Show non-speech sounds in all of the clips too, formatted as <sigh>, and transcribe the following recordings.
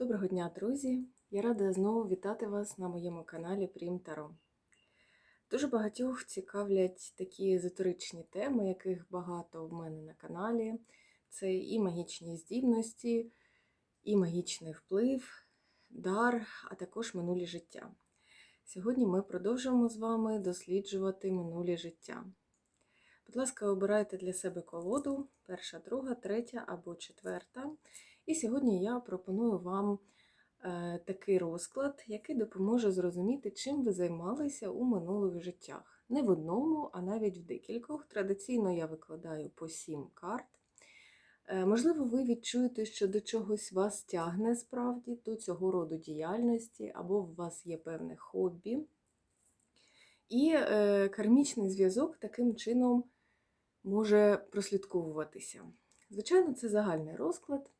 Доброго дня, друзі! Я рада знову вітати вас на моєму каналі Прім Таро. Дуже багатьох цікавлять такі езотеричні теми, яких багато в мене на каналі. Це і магічні здібності, і магічний вплив, дар, а також минулі життя. Сьогодні ми продовжуємо з вами досліджувати минулі життя. Будь ласка, обирайте для себе колоду, перша, друга, третя або четверта. І сьогодні я пропоную вам е, такий розклад, який допоможе зрозуміти, чим ви займалися у минулих життях. Не в одному, а навіть в декількох. Традиційно я викладаю по сім карт. Е, Можливо, ви відчуєте, що до чогось вас тягне справді, до цього роду діяльності, або у вас є певне хобі. І е, кармічний зв'язок таким чином може прослідковуватися. Звичайно, це загальний розклад.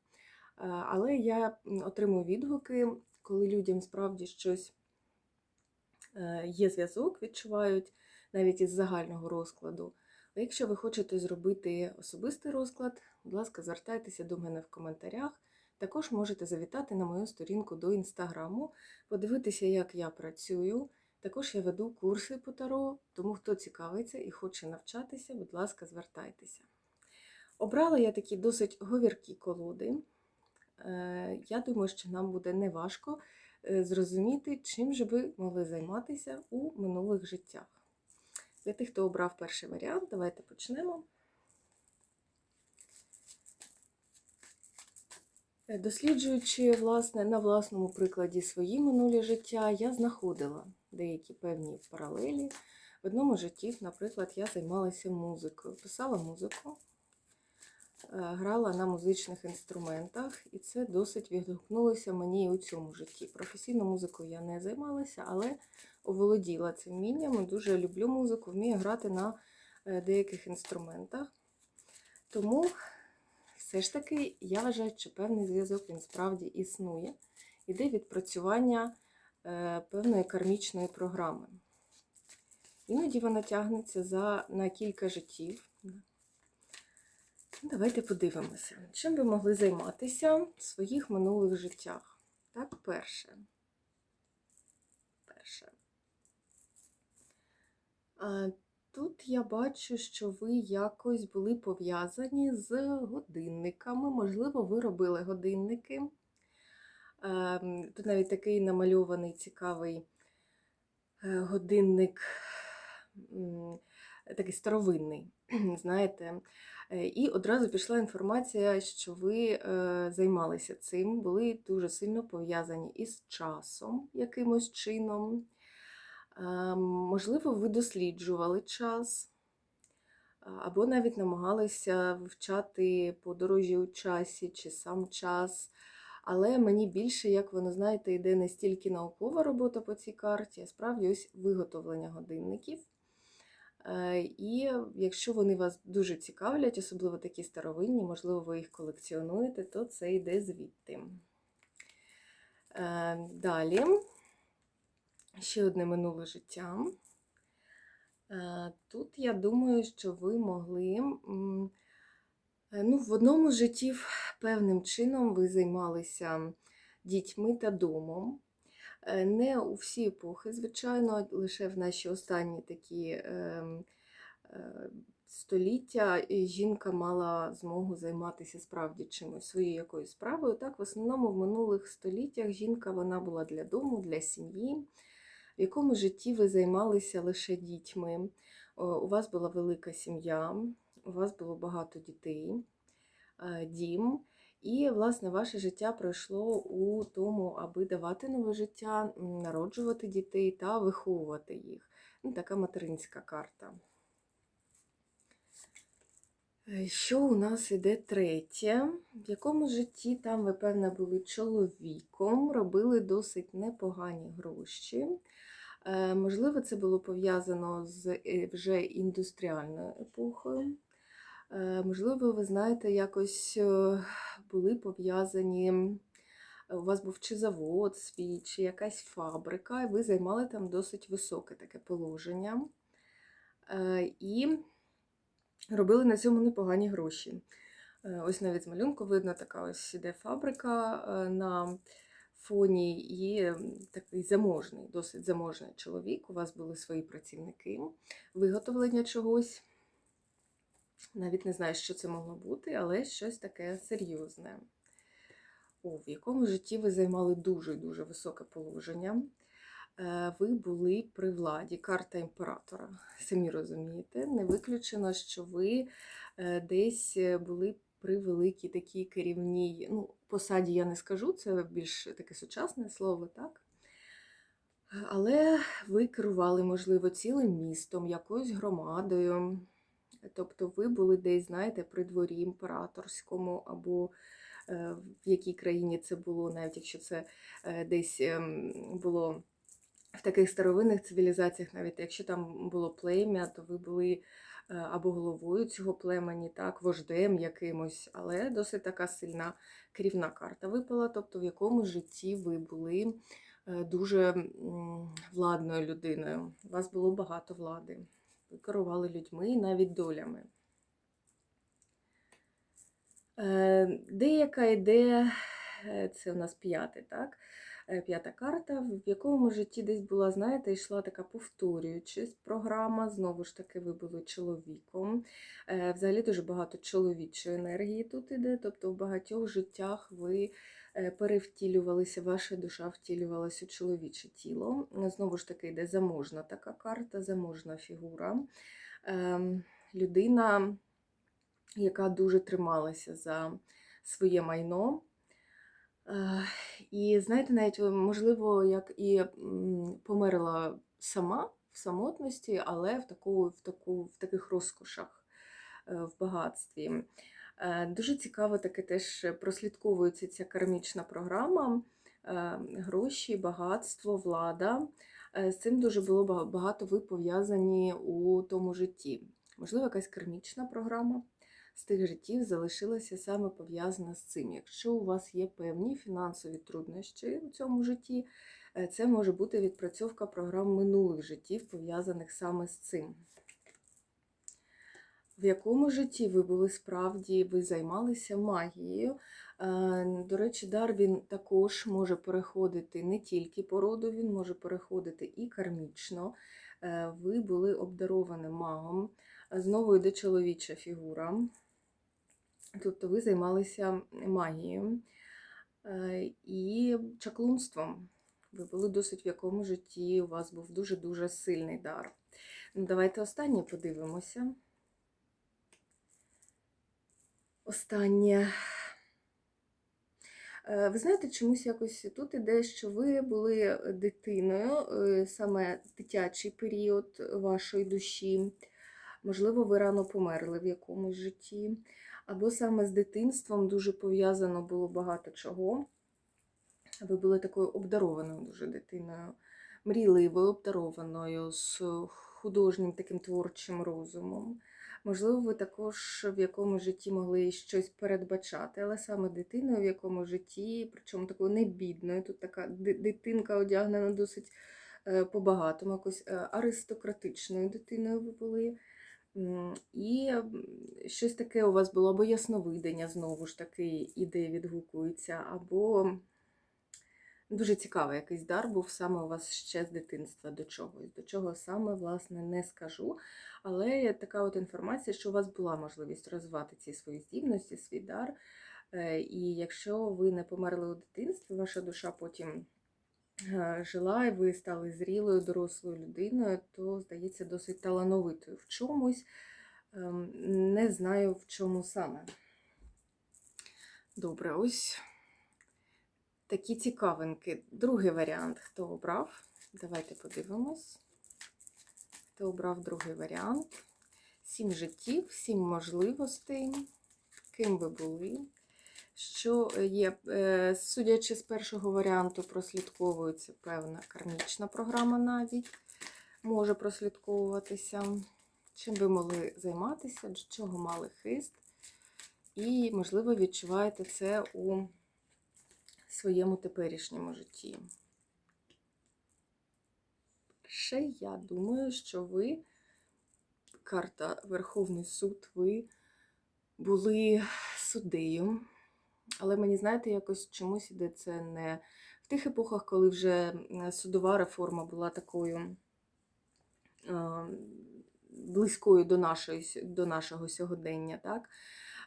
Е, Але я отримую відгуки, коли людям справді щось е, є зв'язок, відчувають навіть із загального розкладу. А якщо ви хочете зробити особистий розклад, будь ласка, звертайтеся до мене в коментарях. Також можете завітати на мою сторінку до інстаграму, подивитися, як я працюю. Також я веду курси по таро, тому хто цікавиться і хоче навчатися, будь ласка, звертайтеся. Обрала я такі досить говіркі колоди. Е, Я думаю, що нам буде неважко е, зрозуміти, чим же ви могли займатися у минулих життях. Для тих, хто обрав перший варіант, давайте почнемо. Е, Досліджуючи власне, на власному прикладі свої минулі життя, я знаходила деякі певні паралелі. В одному житті, наприклад, я займалася музикою, писала музику, грала на музичних інструментах, і це досить відгукнулося мені і у цьому житті. Професійно музикою я не займалася, але оволоділа цим вмінням. Дуже люблю музику, вмію грати на е, деяких інструментах. Тому все ж таки я вважаю, що певний зв'язок він справді існує. Іде відпрацювання е, певної кармічної програми. Іноді вона тягнеться за, на кілька життів. Давайте подивимося, чим ви могли займатися в своїх минулих життях. Так, перше. Перше. Тут я бачу, що ви якось були пов'язані з годинниками. Можливо, ви робили годинники. Ем, Тут навіть такий намальований цікавий е, годинник, такий старовинний, <clears throat> знаєте. Е, І одразу пішла інформація, що ви е, займалися цим, були дуже сильно пов'язані із часом якимось чином. Ем, Можливо, ви досліджували час, або навіть намагалися вивчати подорожі у часі чи сам час. Але мені більше, як воно знаєте, йде не стільки наукова робота по цій карті, а справді ось виготовлення годинників. Е, І якщо вони вас дуже цікавлять, особливо такі старовинні, можливо, ви їх колекціонуєте, то це йде звідти. Е, Далі. Ще одне минуле життя. Е, Тут я думаю, що ви могли. Ну, в одному з життів певним чином ви займалися дітьми та домом. Е, Не у всі епохи, звичайно, лише в наші останні такі ем, е, століття жінка мала змогу займатися справді чимось своєю якоюсь справою. Так, в основному в минулих століттях жінка вона була для дому, для сім'ї в якому житті ви займалися лише дітьми. У вас була велика сім'я, у вас було багато дітей, е, дім. І, власне, ваше життя пройшло у тому, аби давати нове життя, народжувати дітей та виховувати їх. Ну, така материнська карта. Е, Що у нас іде третє? В якому житті там ви, певно, були чоловіком, робили досить непогані гроші. Е, Можливо, це було пов'язано з е, вже індустріальною епохою. Е, Можливо, ви знаєте, якось е, були пов'язані, е, у вас був чи завод свій, чи якась фабрика, і ви займали там досить високе таке положення. І робили на цьому непогані гроші. Ось навіть з малюнку видно, така ось іде фабрика на фоні і такий заможний, досить заможний чоловік. У вас були свої працівники, виготовлення чогось. Навіть не знаю, що це могло бути, але щось таке серйозне. О, в якому житті ви займали дуже-дуже високе положення. Е, Ви були при владі, карта імператора. Самі розумієте, не виключено, що ви е, десь були при великій такій керівній ну, посаді, я не скажу, це більш таке сучасне слово, так? Але ви керували, можливо, цілим містом, якоюсь громадою. Тобто ви були десь, знаєте, при дворі імператорському, або е, в якій країні це було, навіть якщо це е, десь ем, було в таких старовинних цивілізаціях, навіть якщо там було плем'я, то ви були е, або головою цього племені, так, вождем якимось, але досить така сильна керівна карта випала, тобто в якому житті ви були дуже владною людиною. У вас було багато влади. Керували людьми і навіть долями. Е, Деяка йде, е, це у нас п'яте, так? Е, П'ята карта, в якому житті десь була, знаєте, йшла така повторюючись програма. Знову ж таки, ви були чоловіком. Взагалі дуже багато чоловічої енергії тут іде. Тобто в багатьох життях ви перевтілювалися, ваша душа втілювалася у чоловіче тіло. Знову ж таки, йде заможна така карта, заможна фігура. Ем, Людина, яка дуже трималася за своє майно. Е, І знаєте, навіть можливо, як і померла сама в самотності, але в таку, в таку, в таких розкошах, е, в багатстві. Е, Дуже цікаво таке теж прослідковується ця кармічна програма. е, Гроші, багатство, влада. Е, З цим дуже було багато ви пов'язані у тому житті. Можливо, якась кармічна програма з тих життів залишилася саме пов'язана з цим. Якщо у вас є певні фінансові труднощі у цьому житті, це може бути відпрацьовка програм минулих життів, пов'язаних саме з цим. В якому житті ви були справді, ви займалися магією. Е, До речі, дар він також може переходити не тільки по роду, він може переходити і кармічно. Е, Ви були обдарованим магом. Знову йде чоловіча фігура. Тобто ви займалися магією е, і чаклунством. Ви були досить в якому житті, у вас був дуже-дуже сильний дар. Ну, Давайте останнє подивимося. Останнє. Е, Ви знаєте, чомусь якось тут іде, що ви були дитиною, е, саме дитячий період вашої душі. Можливо, ви рано померли в якомусь житті. Або саме з дитинством дуже пов'язано було багато чого. Ви були такою обдарованою дуже дитиною, мрійливою, обдарованою, з художнім таким творчим розумом. Можливо, ви також в якому житті могли щось передбачати, але саме дитиною в якому житті, причому такою не бідною, тут така ди- дитинка одягнена досить е, по-багатому, якось е, аристократичною дитиною ви були. І щось таке у вас було, або ясновидення, знову ж таки, ідея відгукується, або дуже цікавий якийсь дар був саме у вас ще з дитинства до чогось. До чого саме, власне, не скажу. Але така от інформація, що у вас була можливість розвивати ці свої здібності, свій дар. Е, І якщо ви не померли у дитинстві, ваша душа потім е, жила, і ви стали зрілою, дорослою людиною, то, здається, досить талановитою в чомусь. Ем, Не знаю, в чому саме. Добре, ось такі цікавинки. Другий варіант, хто обрав? Давайте подивимось. Хто обрав другий варіант? Сім життів, сім можливостей, ким ви були. Що є, е, судячи з першого варіанту, прослідковується певна кармічна програма навіть може прослідковуватися. Чим ви могли займатися, до чого мали хист. І, можливо, відчуваєте це у своєму теперішньому житті. Ще я думаю, що ви, карта Верховний суд, ви були суддею. Але мені, знаєте, якось чомусь іде це не в тих епохах, коли вже судова реформа була такою е, близькою до, нашої, до нашого сьогодення, так?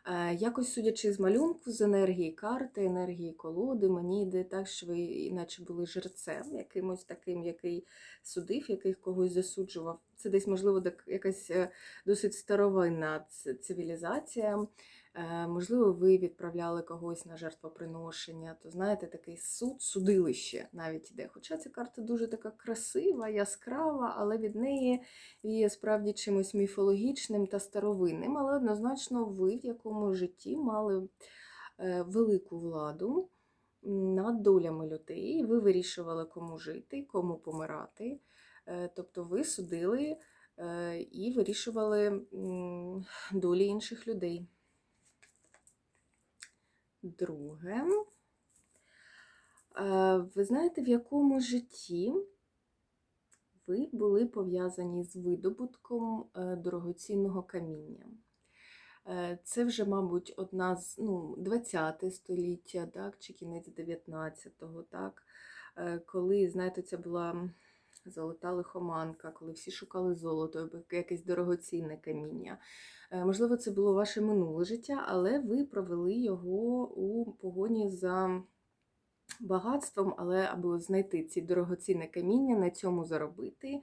Е, Якось судячи з малюнку, з енергії карти, енергії колоди, мені йде так, що ви іначе були жерцем, якимось таким, який судив, який когось засуджував. Це десь, можливо, якась е, досить старовинна цивілізація. Е, Можливо, ви відправляли когось на жертвоприношення, то знаєте, такий суд, судилище навіть іде. Хоча ця карта дуже така красива, яскрава, але від неї є справді чимось міфологічним та старовинним. Але однозначно ви в якому житті мали е, велику владу над долями людей. Ви вирішували, кому жити, кому помирати. Е, Тобто ви судили і вирішували долі інших людей. Друге. Е, Ви знаєте, в якому житті ви були пов'язані з видобутком е, дорогоцінного каміння? Е, Це вже, мабуть, одна з ну, 20 століття, так, чи кінець 19-го, так, коли, знаєте, це була золота лихоманка, коли всі шукали золото, якесь дорогоцінне каміння. Е, Можливо, це було ваше минуле життя, але ви провели його у погоні за багатством, але аби знайти ці дорогоцінне каміння, на цьому заробити.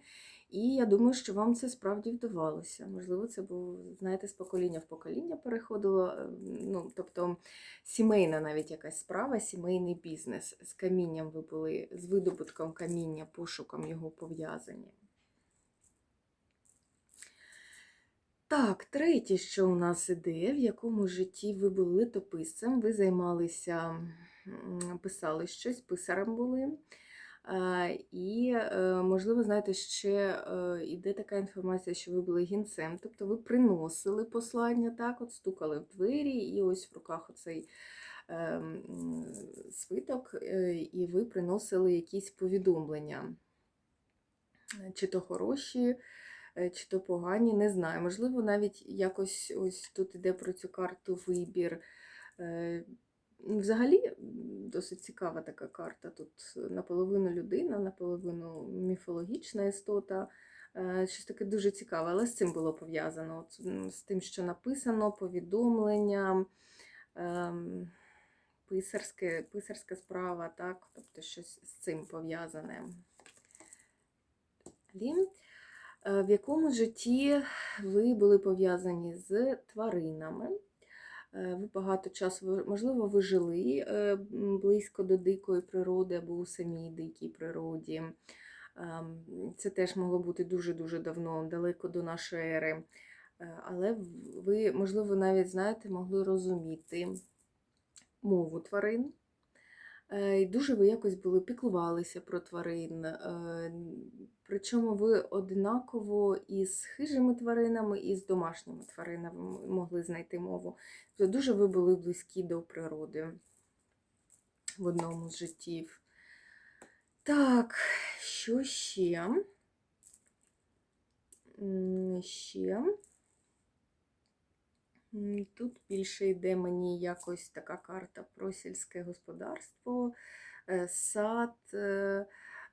І я думаю, що вам це справді вдавалося. Можливо, це було, знаєте, з покоління в покоління переходило. е, Ну, тобто сімейна навіть якась справа, сімейний бізнес. З камінням ви були, з видобутком каміння, пошуком його пов'язані. Так, третє, що у нас іде, в якому житті ви були літописцем, ви займалися, писали щось, писарем були. Е, І, е, можливо, знаєте, ще е, іде така інформація, що ви були гінцем, тобто ви приносили послання, так, от стукали в двері, і ось в руках оцей е, свиток, е, і ви приносили якісь повідомлення, Е, чи то хороші, е, чи то погані, не знаю. Можливо, навіть якось ось тут іде про цю карту вибір. Е, ну, Взагалі досить цікава така карта. Тут наполовину людина, наполовину міфологічна істота. Е, Щось таке дуже цікаве, але з цим було пов'язано. З тим, що написано, повідомлення, ем, писарське, писарська справа, так? тобто щось з цим пов'язане. Е, В якому житті ви були пов'язані з тваринами? Е, Ви багато часу, можливо, ви жили е, близько до дикої природи або у самій дикій природі. Ем, Це теж могло бути дуже-дуже давно, далеко до нашої ери. Е, Але ви, можливо, навіть знаєте, могли розуміти мову тварин. Е, І дуже ви якось були піклувалися про тварин. е, Причому ви однаково і з хижими тваринами, і з домашніми тваринами могли знайти мову. Тобто дуже ви були близькі до природи в одному з життів. Так, що ще? Ще. Тут більше йде мені якось така карта про сільське господарство, е, сад, е,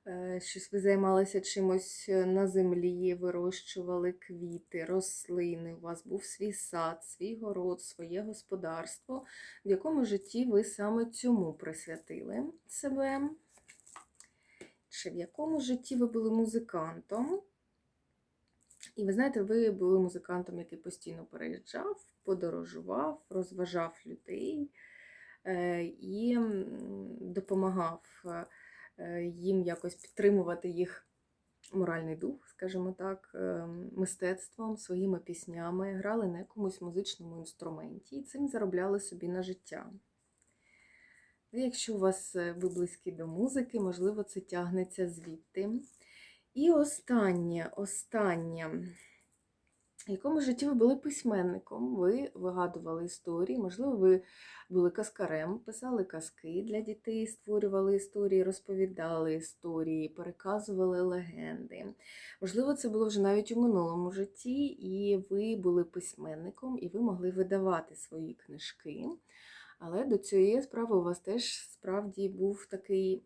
е, щось ви займалися чимось на землі, вирощували квіти, рослини, у вас був свій сад, свій город, своє господарство, в якому житті ви саме цьому присвятили себе. Чи в якому житті ви були музикантом? І ви знаєте, ви були музикантом, який постійно переїжджав, подорожував, розважав людей е, і допомагав е, їм якось підтримувати їх моральний дух, скажімо так, е, мистецтвом, своїми піснями, грали на якомусь музичному інструменті і цим заробляли собі на життя. Якщо у вас ви близькі до музики, можливо, це тягнеться звідти. І останнє, останнє. В якому житті ви були письменником, ви вигадували історії, можливо, ви були казкарем, писали казки для дітей, створювали історії, розповідали історії, переказували легенди. Можливо, це було вже навіть у минулому житті, і ви були письменником, і ви могли видавати свої книжки. Але до цієї справи у вас теж справді був такий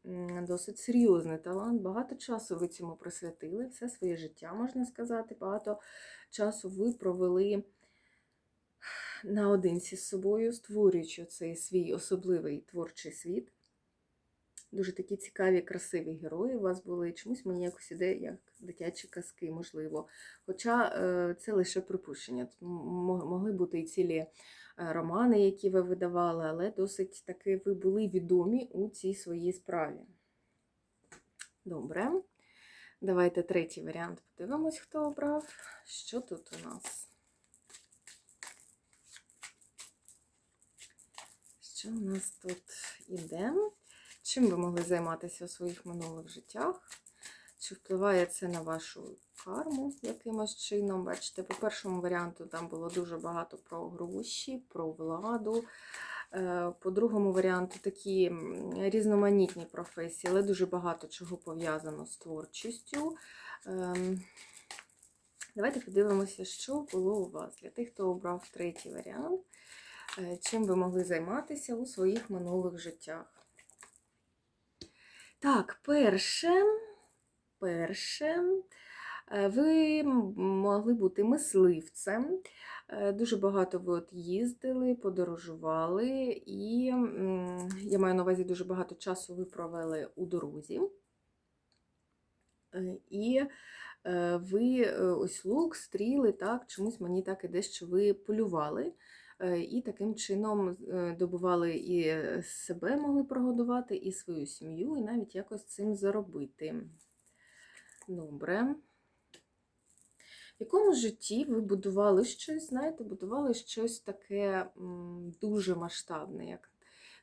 досить серйозний талант. Багато часу ви цьому присвятили, все своє життя, можна сказати. Багато часу ви провели наодинці з собою, створюючи цей свій особливий творчий світ. Дуже такі цікаві, красиві герої у вас були. Чомусь мені якось іде, як дитячі казки, можливо. Хоча е, це лише припущення. Могли бути і цілі е, романи, які ви видавали, але досить таки ви були відомі у цій своїй справі. Добре. Давайте третій варіант подивимось, хто обрав. Що тут у нас? Що у нас тут іде? Чим ви могли займатися у своїх минулих життях? Чи впливає це на вашу карму якимось чином? Бачите, по першому варіанту там було дуже багато про гроші, про владу. Е, По другому варіанту такі різноманітні професії, але дуже багато чого пов'язано з творчістю. Ем, Давайте подивимося, що було у вас для тих, хто обрав третій варіант. Е, Чим ви могли займатися у своїх минулих життях? Так, перше, перше, ви могли бути мисливцем. Е, Дуже багато ви от їздили, подорожували, і я маю на увазі дуже багато часу ви провели у дорозі. Е, І е, ви е, ось лук, стріли, так, чомусь мені так іде, що ви полювали. е, І таким чином е, добували і е, себе могли прогодувати, і свою сім'ю, і навіть якось цим заробити. Добре. Якому житті ви будували щось, знаєте, будували щось таке дуже масштабне, як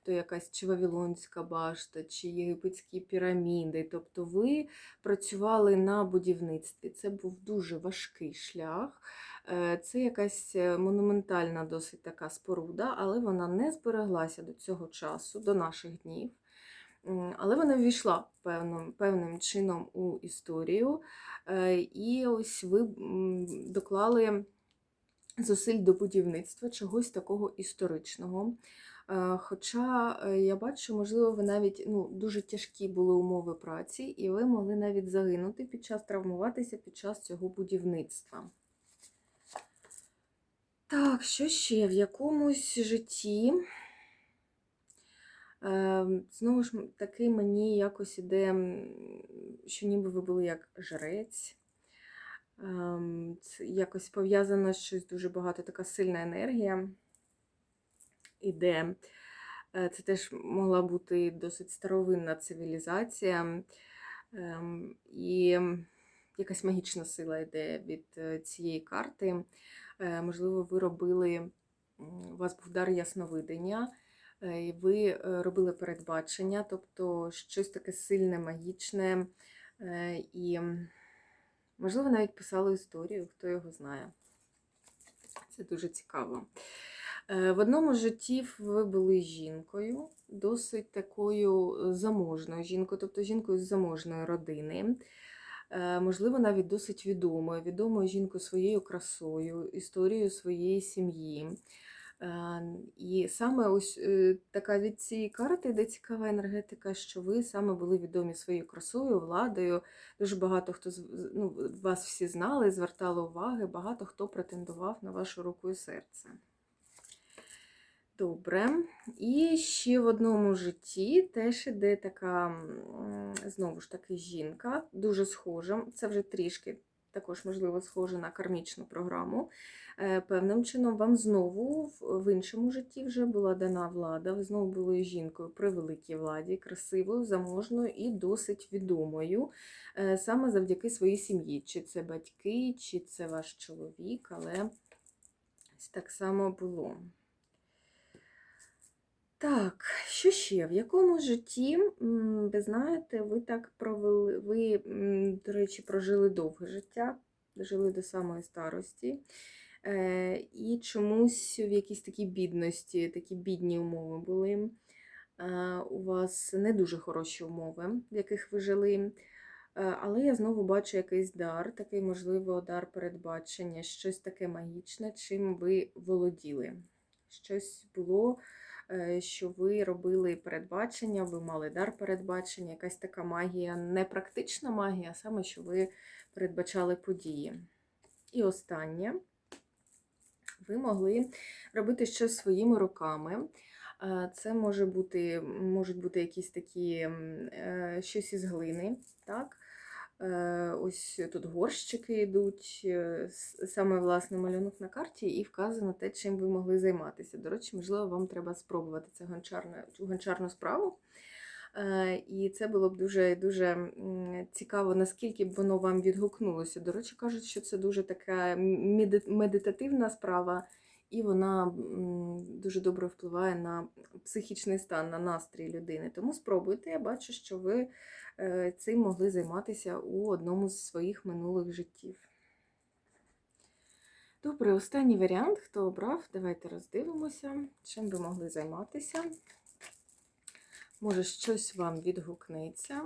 то якась чи Вавилонська башта, чи єгипетські піраміди. Тобто ви працювали на будівництві. Це був дуже важкий шлях. Е, Це якась е, монументальна досить така споруда, але вона не збереглася до цього часу, до наших днів. Але вона ввійшла певним, певним чином у історію. Е, І ось ви доклали зусиль до будівництва чогось такого історичного. Е, Хоча е, я бачу, можливо, ви навіть ну, дуже тяжкі були умови праці, і ви могли навіть загинути під час травмуватися під час цього будівництва. Так, що ще в якомусь житті? Е, Знову ж таки, мені якось іде, що ніби ви були як жрець. Ем, Це якось пов'язано щось дуже багато, така сильна енергія іде. Е, Це теж могла бути досить старовинна цивілізація. Ем, І якась магічна сила йде від е, цієї карти. Е, Можливо, ви робили, у вас був дар ясновидення, і ви е, робили передбачення, тобто щось таке сильне, магічне. е, І, можливо, навіть писали історію, хто його знає. Це дуже цікаво. Е, В одному з життів ви були жінкою, досить такою заможною жінкою, тобто жінкою з заможної родини. Е, Можливо, навіть досить відомою, відомою жінкою своєю красою, історією своєї сім'ї. І саме ось е, така від цієї карти йде цікава енергетика, що ви саме були відомі своєю красою, владою. Дуже багато хто ну, вас всі знали, звертали уваги, багато хто претендував на вашу руку і серце. Добре. І ще в одному житті теж іде така, знову ж таки, жінка, дуже схожа. Це вже трішки також, можливо, схоже на кармічну програму. Е, Певним чином вам знову в- іншому житті вже була дана влада. Ви знову були жінкою при великій владі, красивою, заможною і досить відомою, е, саме завдяки своїй сім'ї. Чи це батьки, чи це ваш чоловік, але так само було. Так, що ще? В якому житті, ви знаєте, ви так провели, ви, до речі, прожили довге життя, дожили до самої старості. Е, І чомусь в якійсь такій бідності, такі бідні умови були. Е, У вас не дуже хороші умови, в яких ви жили. Е, Але я знову бачу якийсь дар, такий, можливо, дар передбачення, щось таке магічне, чим ви володіли. Щось було що ви робили передбачення, ви мали дар передбачення, якась така магія, не практична магія, а саме, що ви передбачали події. І останнє, ви могли робити щось своїми руками. Е, Це може бути, можуть бути якісь такі е, щось із глини. так? Е, Ось тут горщики йдуть, е, саме власне малюнок на карті, і вказано те, чим ви могли займатися. До речі, можливо, вам треба спробувати це гончарне, цю гончарну справу. Е, І це було б дуже дуже цікаво, наскільки б воно вам відгукнулося. До речі, кажуть, що це дуже така медитативна справа, і вона дуже добре впливає на психічний стан, на настрій людини. Тому спробуйте, я бачу, що ви цим могли займатися у одному з своїх минулих життів. Добре, останній варіант, хто обрав, давайте роздивимося, чим ви могли займатися. Може, щось вам відгукнеться.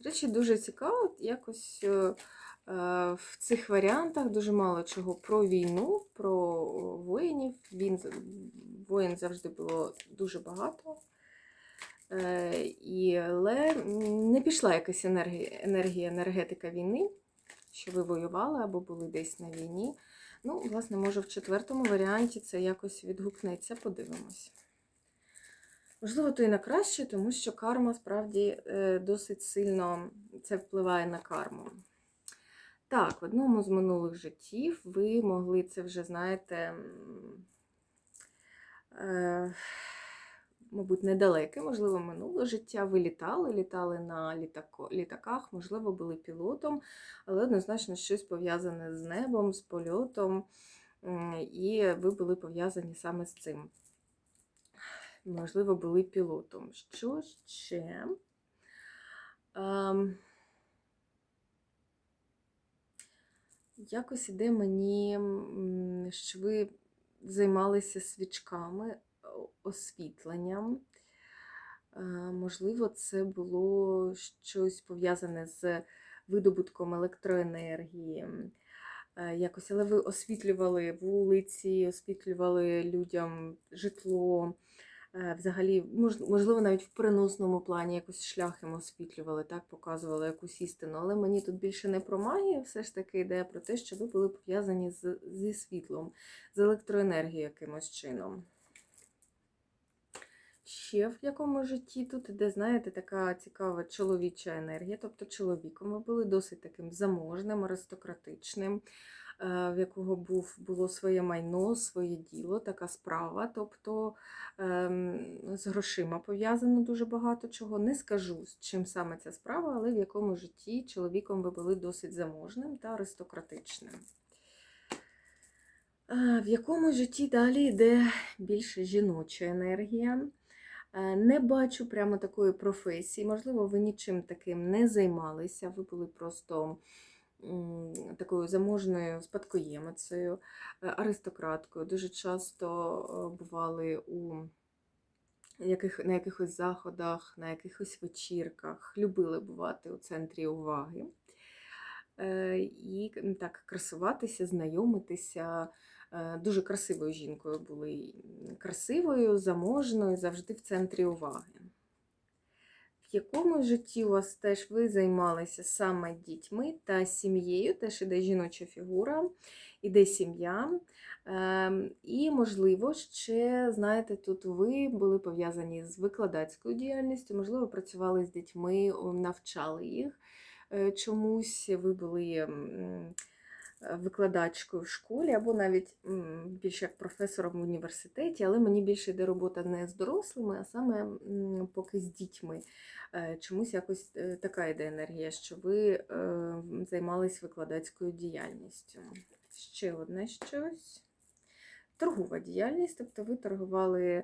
До речі, дуже цікаво, якось е, е, в цих варіантах дуже мало чого про війну, про воїнів. Він, воїн завжди було дуже багато. Е, але не пішла якась енергія, енергія, енергетика війни, що ви воювали або були десь на війні. Ну, власне, може, в четвертому варіанті це якось відгукнеться, подивимось. Можливо, то і на краще, тому що карма справді е, досить сильно це впливає на карму. Так, в одному з минулих життів ви могли це вже, знаєте, е, мабуть, недалеке, можливо, минуле життя. Ви літали, літали на літако, літаках, можливо, були пілотом, але однозначно щось пов'язане з небом, з польотом, і ви були пов'язані саме з цим можливо, були пілотом. Що ще? Ем, якось іде мені, що ви займалися свічками, освітленням. Е, Можливо, це було щось пов'язане з видобутком електроенергії. Е, Якось, але ви освітлювали вулиці, освітлювали людям житло. Е, Взагалі, можливо, навіть в переносному плані якось шлях їм освітлювали, так, показували якусь істину. Але мені тут більше не про магію, все ж таки йде про те, що ви були пов'язані з, зі світлом, з електроенергією якимось чином. Ще в якому житті тут іде, знаєте, така цікава чоловіча енергія. Тобто чоловіком ви були досить таким заможним, аристократичним, е, в якого був, було своє майно, своє діло, така справа. Тобто ем, з грошима пов'язано дуже багато чого. Не скажу, з чим саме ця справа, але в якому житті чоловіком ви були досить заможним та аристократичним. Е, В якому житті далі йде більше жіноча енергія. Е, Не бачу прямо такої професії. Можливо, ви нічим таким не займалися, ви були просто такою заможною спадкоємицею, е, аристократкою. Дуже часто е, бували у яких, на якихось заходах, на якихось вечірках, любили бувати у центрі уваги. І так красуватися, знайомитися. Е, Дуже красивою жінкою були. Красивою, заможною, завжди в центрі уваги. В якому житті у вас теж ви займалися саме дітьми та сім'єю, теж іде жіноча фігура, іде сім'я. Ем, І, можливо, ще, знаєте, тут ви були пов'язані з викладацькою діяльністю, можливо, працювали з дітьми, навчали їх е, чомусь, ви були викладачкою в школі, або навіть більше як професором в університеті, але мені більше йде робота не з дорослими, а саме поки з дітьми. Е, Чомусь якось е, така йде енергія, що ви е, займались викладацькою діяльністю. Ще одне щось. Торгова діяльність, тобто ви торгували,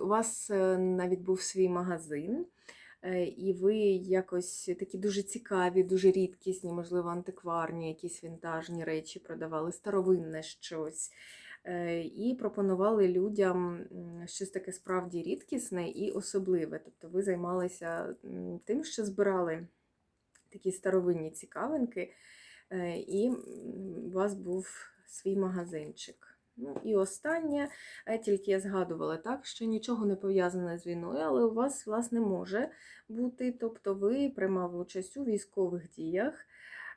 у вас навіть був свій магазин, і ви якось такі дуже цікаві, дуже рідкісні, можливо, антикварні, якісь вінтажні речі продавали, старовинне щось. Е, І пропонували людям щось таке справді рідкісне і особливе. Тобто ви займалися тим, що збирали такі старовинні цікавинки, е, і у вас був свій магазинчик. Ну і останнє, е, тільки я згадувала так, що нічого не пов'язане з війною, але у вас, власне, може бути. Тобто ви приймали участь у військових діях.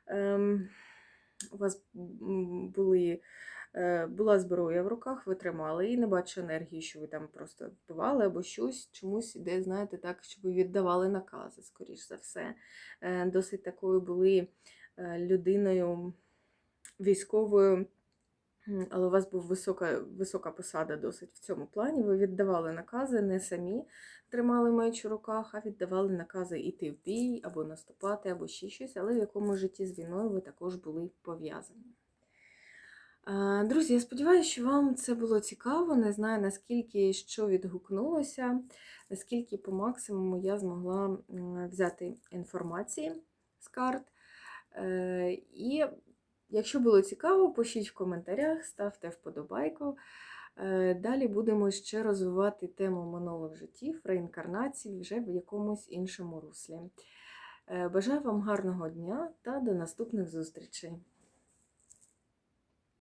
Ем, у вас були, е, була зброя в руках, ви тримали її, не бачу енергії, що ви там просто вбивали або щось, чомусь іде, знаєте, так, що ви віддавали накази, скоріш за все. Е, Досить такою були е, людиною військовою, але у вас була висока, висока посада досить в цьому плані. Ви віддавали накази, не самі тримали меч у руках, а віддавали накази йти в бій, або наступати, або ще щось, але в якому житті з війною ви також були пов'язані. Друзі, я сподіваюся, що вам це було цікаво. Не знаю, наскільки що відгукнулося, наскільки по максимуму я змогла взяти інформації з карт. Е, І якщо було цікаво, пишіть в коментарях, ставте вподобайку. Е, Далі будемо ще розвивати тему минулих життів, реінкарнації вже в якомусь іншому руслі. Е, Бажаю вам гарного дня та до наступних зустрічей!